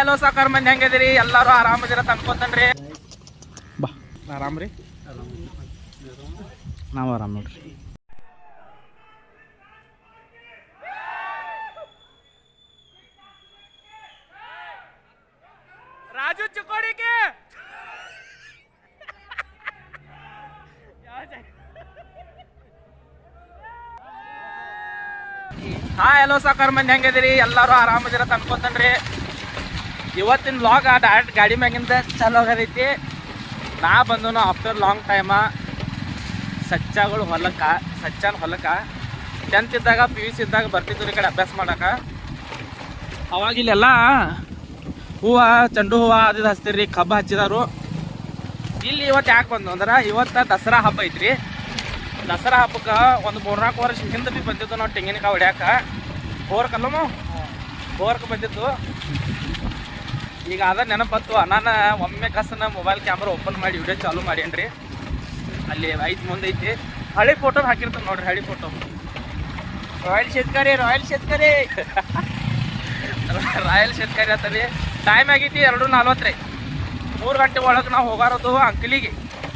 ಎಲ್ಲೋ ಸಾಕಾರ ಮಂದಿ ಹೆಂಗದಿರಿ ಎಲ್ಲಾರು ಆರಾಮದಿರ ಅನ್ಕೋತನ್ರಿ ಬಾ. ಆರಾಮ್ರಿ? ನಾವು ಆರಾಮ್ ನೋಡ್ರಿ. ರಾಜು ಚುಕೋಡಿಕೆ ಹಾ ಎಲ್ಲೋ ಸಾಕಾರ ಮಂದಿ ಹೆಂಗದಿರಿ ಎಲ್ಲಾರು ಆರಾಮದಿರ ಅನ್ಕೋತನ್ರಿ ಇವತ್ತಿನ ವ್ಲಾಗ್ ಡೈರೆಕ್ಟ್ ಗಾಡಿ ಮ್ಯಾಗಿಂದ ಚಾಲು ಆಗದೈತಿ. ನಾ ಬಂದನು ಆಫ್ಟರ್ ಲಾಂಗ್ ಟೈಮ ಸಚ್ಚಾಗಳು ಹೊಲಕ್ಕ ಸಚ್ಚನ ಹೊಲಕ್ಕ ಟೆಂತ್ ಇದ್ದಾಗ ಪಿ ಯು ಸಿ ಇದ್ದಾಗ ಬರ್ತಿದ್ರು ಈ ಕಡೆ ಅಭ್ಯಾಸ ಮಾಡಕ. ಅವಾಗ ಇಲ್ಲೆಲ್ಲ ಹೂವು ಚೆಂಡು ಹೂವು ಅದು ಹಚ್ತಿರ್ರಿ ಕಬ್ಬು ಹಚ್ಚಿದಾರು. ಇಲ್ಲಿ ಇವತ್ತು ಯಾಕೆ ಬಂದು ಅಂದ್ರೆ ಇವತ್ತು ದಸರಾ ಹಬ್ಬ ಐತ್ರಿ. ದಸರಾ ಹಬ್ಬಕ್ಕೆ ಒಂದು ಮೂರ್ನಾಲ್ಕು ವರ್ಷ ಹಿಂದೆ ಬಿ ಬಂದಿದ್ದು ನಾವು ತೆಂಗಿನಕಾಯಿ ಹೊಡ್ಯಾಕ. ಹೋರ್ಕಲ್ಲಮ್ಮ ಹೋರ್ಕ ಬಂದಿದ್ದು. ಬಂದಿತ್ತು ಈಗ ಅದ ನೆನಪತ್ತು ನಾನು ಒಮ್ಮೆ ಕಸನ ಮೊಬೈಲ್ ಕ್ಯಾಮ್ರಾ ಓಪನ್ ಮಾಡಿ ವಿಡಿಯೋ ಚಾಲು ಮಾಡೇನ್ರಿ ಅಲ್ಲಿ ಐದು ಮುಂದೆ ಐತಿ. ಹಳೆ ಫೋಟೋ ಹಾಕಿರ್ತಾರೆ ನೋಡ್ರಿ, ಹಳೆ photo royal Shetkari royal Shetkari royal Shetkari ಅಂತರಿ ಟೈಮ್ ಆಗೈತಿ ಎರಡು ನಲ್ವತ್ತು ಮೂರು ಗಂಟೆ ಒಳಗೆ ನಾವು ಹೋಗಾರದು ಅಂಕಲಿಗೆ.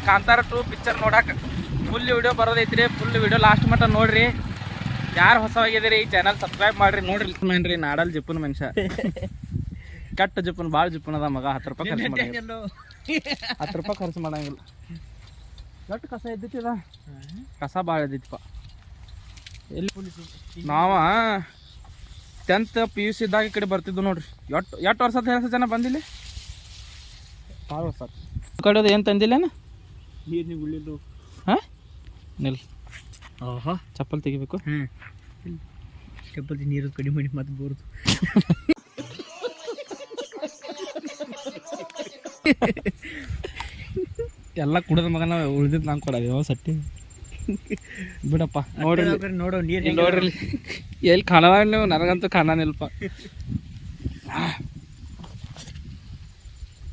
ಕಾಂತಾರ ಟು ಪಿಕ್ಚರ್ ನೋಡಕ್ಕೆ ಫುಲ್ ವಿಡಿಯೋ ಬರೋದೈತ್ರಿ ಫುಲ್ ವಿಡಿಯೋ ಲಾಸ್ಟ್ ಮಟ್ಟ ನೋಡ್ರಿ. ಯಾರು ಹೊಸವಾಗಿದ್ದೀರಿ ಈ ಚಾನಲ್ ಸಬ್ಸ್ಕ್ರೈಬ್ ಮಾಡ್ರಿ. ನೋಡ್ರಿ ಮೇನ್ರಿ ನಾಡಲ್ ಜಿಪ್ಪನ ಮನುಷ್ಯ. ಕೆಟ್ಟ ಜಿಪ್ಪನ್ ಭಾಳ ಜಿಪ್ಪನ್ ಅದ ಮಗ. ಹತ್ತು ರೂಪಾಯಿ ಖರ್ಚು ಮಾಡಂಗಿಲ್ಲ. ಹತ್ತು ರೂಪಾಯಿ ಖರ್ಚು ಮಾಡಂಗಿಲ್ಲ. ದೊಡ್ಡ ಕಸ ಎದ್ದಿತ್ತಿದ ಕಸ ಭಾಳ ಎದ್ದಿತ್ತಪ್ಪ. ಎಲ್ಲಿ ನಾವ ಟೆಂತ್ ಪಿ ಯು ಸಿ ಇದ್ದಾಗ ಈ ಕಡೆ ಬರ್ತಿದ್ವು ನೋಡ್ರಿ. ಎಷ್ಟು ಎಷ್ಟು ವರ್ಷದ ಹೆಸರು ಜನ ಬಂದಿಲ್ಲ? ಭಾಳ ವರ್ಷ ಕಡೆದು ಏನು ತಂದಿಲ್ಲೇನ ನೀರು ನೀವು ಉಳ್ಳಿದ್ದು. ಹಾಂ? ನಿಲ್. ಓಹೋ. ಚಪ್ಪಲ್ ತೆಗಿಬೇಕು. ಹ್ಞೂ ಚಪ್ಪಲಿ ನೀರು ಕಡಿಮೆ ಮಾಡಿ ಮತ್ತೆ ಬೋರ್ದು. ಎಲ್ಲ ಕುಡಿದ ಮಗನ ಉಳಿದಿದ್ದು ನಾನು ಕೊಡೋದು ಸಟ್ಟಿ? ಬಿಡಪ್ಪ. ನೋಡ್ರಿ ನೋಡು ನೋಡೋ ನೀರು ನೋಡ್ರಿ. ಎಲ್ಲಿ ಕಾಣವ ನೀವು ನನಗಂತೂ ಕಾಣನಿಲ್ಲಪ್ಪ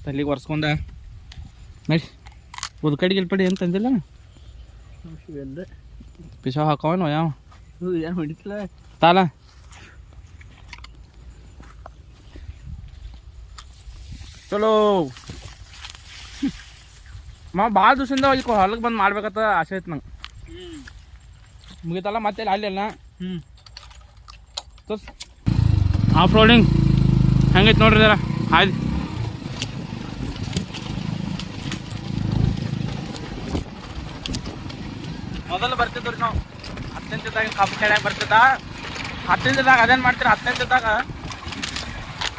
ತಲೆಗೆ ಒರ್ಸ್ಕೊಂಡ. ನಡಿ. ಉದ್ ಕಡೆ ಗಿಲ್ಪಡಿ ಏನು ತಂದಿಲ್ಲ? ಪಿಶಾವ್ ಹಾಕವನು ಯಾವ? ಏನು ಹೊಡಿತಿಲ್ಲ. ತಾಲ. ಚಲೋ. ಮಾ ಭಾಳ ದಿವಸದಿಂದ ಇಲ್ಲಿ ಹೊಲಕ್ಕೆ ಬಂದು ಮಾಡ್ಬೇಕಂತ ಆಸೆ ಐತೆ ನಂಗೆ. ಮುಗಿತಲ್ಲ ಮತ್ತೆ ಅಲ್ಲಿ ಅಲ್ಲ ಹ್ಞೂ ತೋರ್ಸ್. ಆಫ್ ರೋಡಿಂಗ್ ಹೆಂಗೈತೆ ನೋಡ್ರಿ ಜರ ಆಯ್ತು ಮೊದಲು ಬರ್ತಿದ್ರಿ ನಾವು. ಹತ್ತನೇದಾಗ ಕಬ್ಬು ಕೆಳಗೆ ಬರ್ತಿದ್ದ. ಹತ್ತನೇದಾಗ ಅದೇನು ಮಾಡ್ತೀರಿ? ಹತ್ತನೇದಾಗ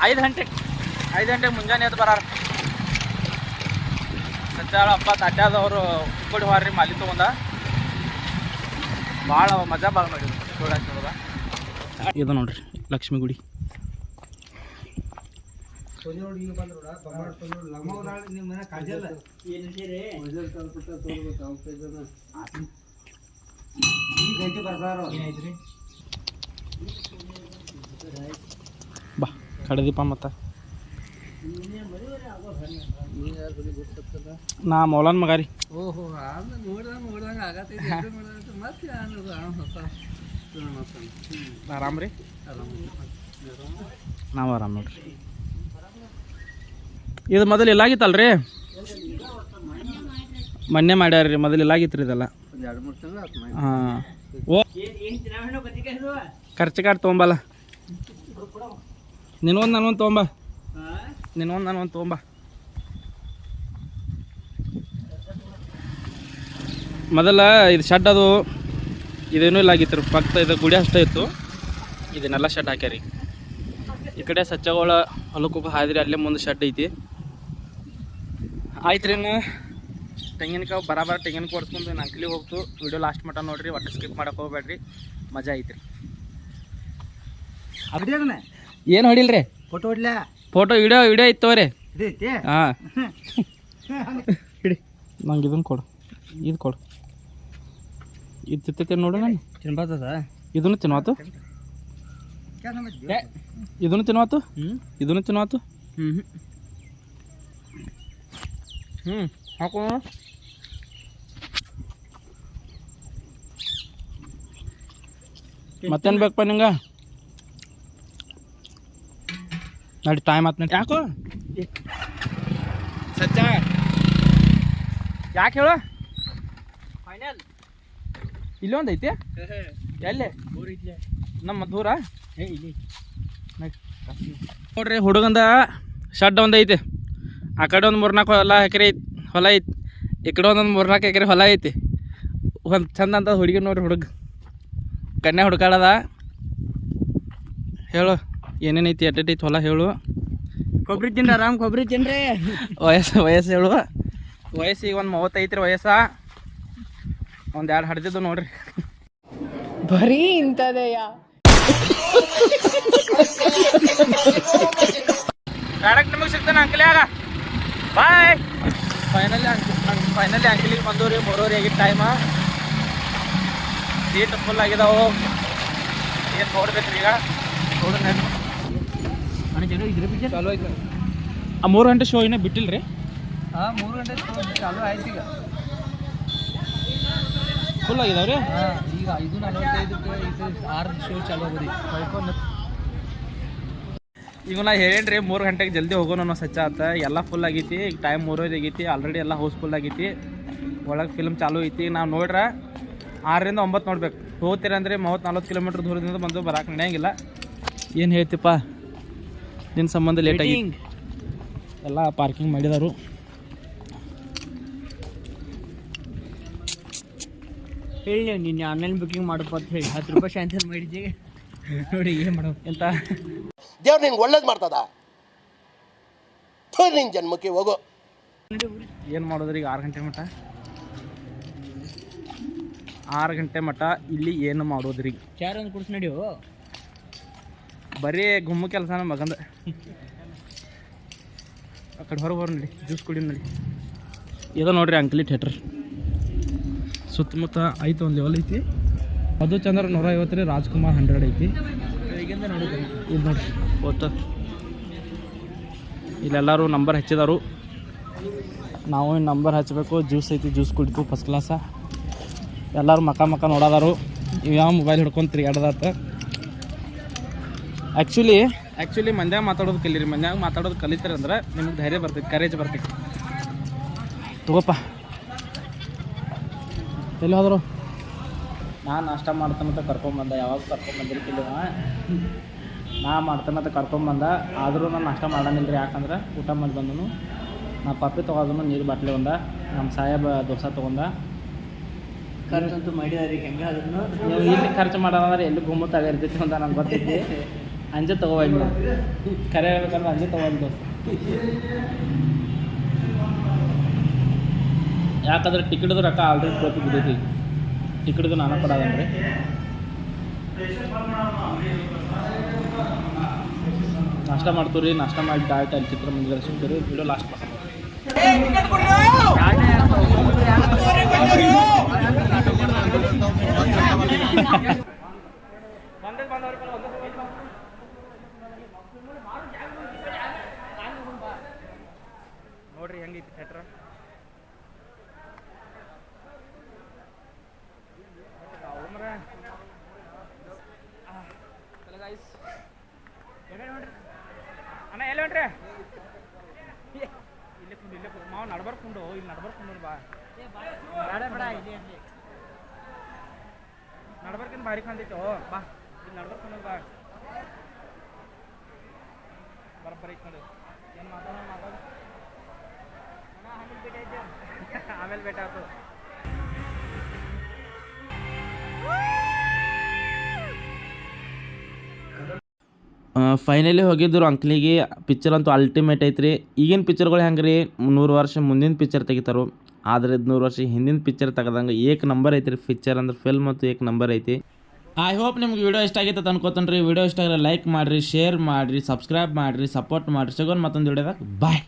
ಐದು ಗಂಟೆಗೆ ಐದು ಗಂಟೆಗೆ ಮುಂಜಾನೆ ಎದ್ದು ಬರಾರ. ಸಜ್ಜಾಳ ಹಬ್ಬ ತಾಟ್ಯಾದವರು ಕುಕ್ಕಡಿ ಹಾರ್ರಿ ಮಾಲಿ ತೊಗೊಂಡ. ಭಾಳ ಮಜಾ ಭಾಳ ಮಾಡಿದ್ರು. ನೋಡಕ್ಕೆ ಇದು ನೋಡ್ರಿ, ಲಕ್ಷ್ಮಿ ಗುಡಿ. ಬಾ ಕಡದೀಪ ಮತ್ತ. ನಾ ಮೌಲಾನ್ ಮಗ ರೀ ಓಹೋ ನೋಡ್ದಂಗೆ ನೋಡ್ದಂಗೆ ಆಗತ್ತೈತಿ ಮತ್ತೆ ಆರಾಮ್ ರೀ? ನಾವು ಆರಾಮ್ ನೋಡ್ರಿ. ಇದು ಮೊದಲು ಎಲ್ಲಾಗಿತ್ತಲ್ರಿ ಮೊನ್ನೆ ಮಾಡ್ಯಾರ್ರಿ ಮೊದಲು ಇಲ್ಲಾಗಿತ್ತು ಇದೆಲ್ಲ. ಒಂದು ಎರಡು ಮೂರು ತಿಂಗಳು ಆತು ಮಾಡಿ ಹಾಂ. ಓ. ಖರ್ಚು ಕಾರ್ಡ್ ತೊಗೊಂಬಲ್ಲ. ನಿನ್ನೊಂದು ನನಗೊಂದು ತೊಗೊಂಬ. ನಿನ್ನೊಂದು ನನಗೊಂದು ತೊಗೊಂಬ. ಮೊದಲ ಇದು ಶೆಡ್ ಅದು ಇದೇನೂ ಇಲ್ಲಾಗಿತ್ತು ರೀ. ಪಕ್ಕ ಇದು ಗುಡಿ ಅಷ್ಟೇ ಇತ್ತು. ಇದನ್ನೆಲ್ಲ ಶೆಡ್ ಹಾಕ್ಯಾರಿ. ಈ ಕಡೆ ಸಚ್ಚಗಳ ಹೊಲಕ್ಕೆ ಹಾದ್ರಿ ಅಲ್ಲೇ ಮುಂದೆ ಶೆಡ್ ಐತಿ. ಆಯ್ತು ರೀ ತೆಂಗಿನಕಾಯಿ ಬರಾಬರ ತೆಂಗಿನಕಾಯಿ ಹೊಡ್ಸ್ಕೊಂಡು ನಾನು ಅಂಕಲಿ ಹೋಗ್ತು. ವಿಡಿಯೋ ಲಾಸ್ಟ್ ಮಟ್ಟ ನೋಡ್ರಿ ಒಟ್ಟು ಸ್ಕಿಪ್ ಮಾಡಕ್ಕೆ ಹೋಗ್ಬೇಡ್ರಿ. ಮಜಾ ಐತ್ರಿ. ಏನು ಹೊಡಿಲ್ರಿ? ಫೋಟೋ ಹೊಡ್ಲ ಫೋಟೋ ವಿಡಿಯೋ ವಿಡಿಯೋ ಇತ್ತು ರೀ ಹಾಂ. ನಂಗೆ ಇದನ್ನು ಕೊಡು. ಇದು ಕೊಡು. ಇದು ತಿತ್ತೈತೆ ನೋಡೋಣ ಇದನ್ನು ತಿನ್ವಾತು ಇದನ್ನು ತಿನ್ವಾತು ಹ್ಞೂ ಇದನ್ನು ತಿನ್ವಾತು ಹ್ಞೂ ಹ್ಞೂ ಹಾಕೋ. ಮತ್ತೇನು ಬೇಕಪ್ಪ ನಿಂಗೆ? ನೋಡಿ ಟೈಮ್ ಆತ್ ನೋಡಿ. ಯಾಕೋ? ಸಜ್ಜ ಯಾಕೆ ಹೇಳು? ಫೈನಲ್ ಇಲ್ಲೊಂದು ಐತಿ? ಎಲ್ಲಿ? ನಮ್ಮ ದೂರ? ನೋಡ್ರಿ ಹುಡುಗಂದ ಶಡ್ ಒಂದು ಐತಿ. ಆ ಕಡೆ ಒಂದು ಮೂರ್ನಾಲ್ಕು ಹೊಲ ಎಕರೆ ಐತಿ ಹೊಲ ಐತಿ. ಈ ಕಡೆ ಒಂದೊಂದು ಮೂರ್ನಾಲ್ಕು ಎಕರೆ ಹೊಲ ಐತಿ. ಒಂದು ಚಂದ ಅಂತ ಹುಡುಗಿ ನೋಡ್ರಿ ಹುಡುಗ. ಕನ್ಯಾ ಹುಡುಕಾಡದ. ಹೇಳು ಏನೇನೈತಿ ಎಟ್ಟೈತಿ ಹೊಲ ಹೇಳು. ಕೊಬ್ಬರಿ ತಿನ್ರಿ ಆರಾಮ್ ಕೊಬ್ಬರಿ ತಿನ್ರಿ. ವಯಸ್ಸು ವಯಸ್ಸು ಹೇಳು. ವಯಸ್ಸು ಈಗ ಒಂದು ಮೂವತ್ತೈತ್ರಿ ವಯಸ್ಸ. ಒಂದು ಎರಡು ಹಡ್ದಿದ್ದು ನೋಡ್ರಿ. ಬರೀ ಇಂಥದೇಯ? ಡೈರೆಕ್ಟ್ ನಿಮಗೆ ಸಿಗ್ತಾನೆ ಅಂಕಲೇ ಆಗ ಬಾಯ್ ಫೈನಲಿ ಫೈನಲಿ ಅಂಕಲಿಗೆ ಬಂದವ್ರಿ ಮೂರುವರೆ ಆಗಿದ್ದ ಟೈಮ ಸೀಟ್ ಫುಲ್ ಆಗಿದಾವು. ಏನು ನೋಡ್ಬೇಕ್ರಿ ಈಗ. ನೋಡ್ರಿ ಚಾಲು ಆಯ್ತು. ಆ ಮೂರು ಗಂಟೆ ಶೋ ಇನ್ನೂ ಬಿಟ್ಟಿಲ್ಲ ರೀ ಆ ಮೂರು ಗಂಟೆ ಚಾಲು ಆಯ್ತು ಈಗ. ಫುಲ್ ಆಗಿದಾವೆ ರೀ ಹಾ ಈಗ ಐದು ನಲವತ್ತೈದಕ್ಕೆ ಇದು ಆರು ಶೋ ಚಾಲು ಆಗೋದಿ. ಈಗ ನಾ ಹೇಳೇನ್ರಿ ಮೂರು ಗಂಟೆಗೆ ಜಲ್ದಿ ಹೋಗೋಣ ಅನ್ನೋ ಸಚ್ಚ ಆತ. ಎಲ್ಲ ಫುಲ್ ಆಗೈತಿ ಈಗ ಟೈಮ್ ಮೂರೋದು ಆಗೈತಿ ಆಲ್ರೆಡಿ ಎಲ್ಲ ಹೌಸ್ಫುಲ್ ಆಗೈತಿ. ಒಳಗೆ ಫಿಲ್ಮ್ ಚಾಲು ಐತಿ. ನಾವು ನೋಡ್ರೆ ಆರರಿಂದ ಒಂಬತ್ತು ನೋಡ್ಬೇಕು. ಹೋಗ್ತೀರ ಅಂದರೆ ಮೂವತ್ತು ನಲ್ವತ್ತು ಕಿಲೋಮೀಟ್ರ್ ದೂರದಿಂದ ಬಂದು ಬರಕ್ಕೆ ನಡೆಯಂಗಿಲ್ಲ. ಏನು ಹೇಳ್ತಿಪ್ಪ? ನಿನ್ನ ಸಂಬಂಧ ಲೇಟ್ ಆಗಿ ಎಲ್ಲ ಪಾರ್ಕಿಂಗ್ ಮಾಡಿದಾರು. ಹೇಳಿ ನಿನ್ನೆ ಆನ್ಲೈನ್ ಬುಕಿಂಗ್ ಮಾಡಪ್ಪ ಅಂತ ಹೇಳಿ. ಹತ್ತು ರೂಪಾಯಿ ಶಾಂತಿ ಮಾಡಿದ್ದೆ. ನೋಡಿ ಏನು ಮಾಡೋ ಎಂತ? ದೇವ್ರು ನಿಂಗೆ ಒಳ್ಳೇದು ಮಾಡ್ತದ? ನಿನ್ನ ನಿನ್ ಜನ್ಮಕ್ಕೆ ಹೋಗು. ಏನು ಮಾಡೋದ್ರಿ ಈಗ ಆರು ಗಂಟೆ ಮಟ್ಟ ಆರು ಗಂಟೆ ಮಟ್ಟ ಇಲ್ಲಿ ಏನು ಮಾಡೋದ್ರಿ? ಚಾರ್ ಒಂದು ಕುಡಿಸ್ ನಡಿಯೋ ಬರೀ ಗುಮ್ಮ ಕೆಲಸನ ಮಗಂದ. ಆ ಕಡೆ ಹೊರಗೆ ಹೊರ ನಡಿ ಜ್ಯೂಸ್ ಕುಡಿ ನಡಿ. ಇದು ನೋಡ್ರಿ ಅಂಕಲಿ ಥಿಯೇಟ್ರ್. ಸುತ್ತಮುತ್ತ ಐತೆ ಒಂದು ಲೆವೆಲ್ ಐತಿ. ಅದು ಚಂದ್ರ ನೂರ ಐವತ್ತು ರೀ ರಾಜ್ಕುಮಾರ್ ಹಂಡ್ರೆಡ್ ಐತಿ. ಇದು ಇಲ್ಲೆಲ್ಲರೂ ನಂಬರ್ ಹಚ್ಚಿದಾರು ನಾವು ನಂಬರ್ ಹಚ್ಚಬೇಕು ಜ್ಯೂಸ್ ಐತಿ ಜ್ಯೂಸ್ ಕುಡಿತು ಫಸ್ಟ್ ಕ್ಲಾಸ ಎಲ್ಲರೂ ಮಕ ಮಕ ನೋಡೋದಾರು ಯಾವ ಮೊಬೈಲ್ ಹಿಡ್ಕೊಂಡು ತಿರ್ಗಾಡ್ದಾತ ಆ್ಯಕ್ಚುಲಿ ಆ್ಯಕ್ಚುಲಿ ಮಂದ್ಯಾಗ ಮಾತಾಡೋದು ಕಲೀರಿ. ಮಂದ್ಯಾಗ ಮಾತಾಡೋದು ಕಲಿತಾರೆ ಅಂದ್ರೆ ನಿಮ್ಗೆ ಧೈರ್ಯ ಬರ್ತೈತಿ ಕರೇಜ್ ಬರ್ತೈತಿ. ತಗೋಪ್ಪ ಎಲ್ಲಿ ಹೋದ್ರು? ನಾನು ನಾಷ್ಟ ಮಾಡ್ತಾನಂತ ಕರ್ಕೊಂಬಂದ ಯಾವಾಗ ಕರ್ಕೊಂಬಂದಿರ್ತಿಲ್ಲ ನಾ ಮಾಡ್ತಾನಂತ ಕರ್ಕೊಂಬಂದ ಆದರೂ ನಾನು ನಾಷ್ಟ ಮಾಡಂಗಿಲ್ಲ ರೀ ಯಾಕಂದ್ರೆ ಊಟ ಮಾಡಿ ಬಂದನು. ನಾ ಪಪ್ಪಿ ತೊಗೊಂಡು ನೀರು ಬಾಟ್ಲಿ ಒಂದ. ನಮ್ಮ ಸಾಹೇಬ ದೋಸೆ ತೊಗೊಂಡ ಖರ್ಚಂತೂ ಮಾಡಿದಾರೆ. ಹೆಂಗೆ ಅದನ್ನು ನೀವು ಇಲ್ಲಿ ಖರ್ಚು ಮಾಡೋದಂದ್ರೆ ಎಲ್ಲಿ ಗುಮ್ಮತ್ತಾಗ ಆಗಿರ್ತೈತಿ ಅಂತ ನಂಗೆ ಗೊತ್ತೈತಿ ಅಂಜೆ ತಗೋಬಂದು ಕರೆ ಹೇಳ್ಬೇಕಂದ್ರೆ ಅಂಜೆ ತಗೊಂಡು ಯಾಕಂದ್ರೆ ಟಿಕೆಟ್ದು ರೊಕ್ಕ ಆಲ್ರೆಡಿ ಕೊಟ್ಟು ಬಿದ್ದೈತಿ ಟಿಕೆಟ್ದು ನಾನು ಕೊಡೋದಂದ್ರೆ ನಾಷ್ಟ ಮಾಡ್ತೀವಿ ರೀ ನಾಷ್ಟ ಮಾಡಿ ಡಾಯ್ಟ್ ಅಲ್ಲಿ ಚಿತ್ರಮಂದಿರ ಸಿಗ್ತೀವಿ ವಿಡಿಯೋ ಲಾಸ್ಟ್ ನೋಡ್ರಿ ಹೆಂಗೈತಿ ಥಿಯೇಟ್ರ್ ಅಣ್ಣ ಎಲ್ಲ ಹೊಂಟ್ರಿ? ಇಲ್ಲೇ ಕುಂಡು ಇಲ್ಲೇ ಕುಂಡು. ಮಾವು ನಡ್ಬರ್ಕೊಂಡು ಇಲ್ಲಿ ನಡ್ಬರ್ಕೊಂಡು ಬಾ. ಬೇಡ ಬೇಡ ಇಲ್ಲಿ ಅಲ್ಲಿ ನಡ್ಬರ್ಕಿಂತ ಭಾರಿ ಕಾಣ್ತೈತೆ ಬಾ. ಇಲ್ಲಿ ನಡ್ಬರ್ಕೊಂಡು ಬಾ. ಬರಬ್ಬರಿ ಮಾತಾಡೋಣ ಮಾತಾಡ. ಆಮೇಲೆ ಭೇಟಿ ಆಯ್ತು. ಆಮೇಲೆ ಭೇಟಿ ಆಯ್ತು. ಫೈನಲಿ ಹೋಗಿದ್ರು ಅಂಕ್ಲಿಗೆ. ಪಿಕ್ಚರ್ ಅಂತೂ ಅಲ್ಟಿಮೇಟ್ ಐತ್ರಿ. ಈಗಿನ ಪಿಕ್ಚರ್ಗಳು ಹೆಂಗೆ ರೀ ನೂರು ವರ್ಷ ಮುಂದಿನ ಪಿಕ್ಚರ್ ತೆಗಿತಾರೋ. ಆದರೆ ನೂರು ವರ್ಷ ಹಿಂದಿನ ಪಿಕ್ಚರ್ ತೆಗೆದಂಗೆ ಏಕ್ ನಂಬರ್ ಐತ್ರಿ. ಪಿಕ್ಚರ್ ಅಂದ್ರೆ ಫಿಲ್ಮ್ ಮತ್ತು ಏಕ್ ನಂಬರ್ ಐತಿ. ಐ ಹೋಪ್ ನಿಮ್ಗೆ ವಿಡಿಯೋ ಇಷ್ಟ ಆಗೈತೆ ಅನ್ಕೋತಾನೆ ರೀ ವಿಡಿಯೋ ಇಷ್ಟ ಆಗಿದ್ರೆ ಲೈಕ್ ಮಾಡಿರಿ ಶೇರ್ ಮಾಡಿರಿ ಸಬ್ಸ್ಕ್ರೈಬ್ ಮಾಡಿರಿ ಸಪೋರ್ಟ್ ಮಾಡಿರಿ. ಸಿಗೋಣ ಮತ್ತೊಂದು ವಿಡಿಯೋದಾಗ ಬಾಯ್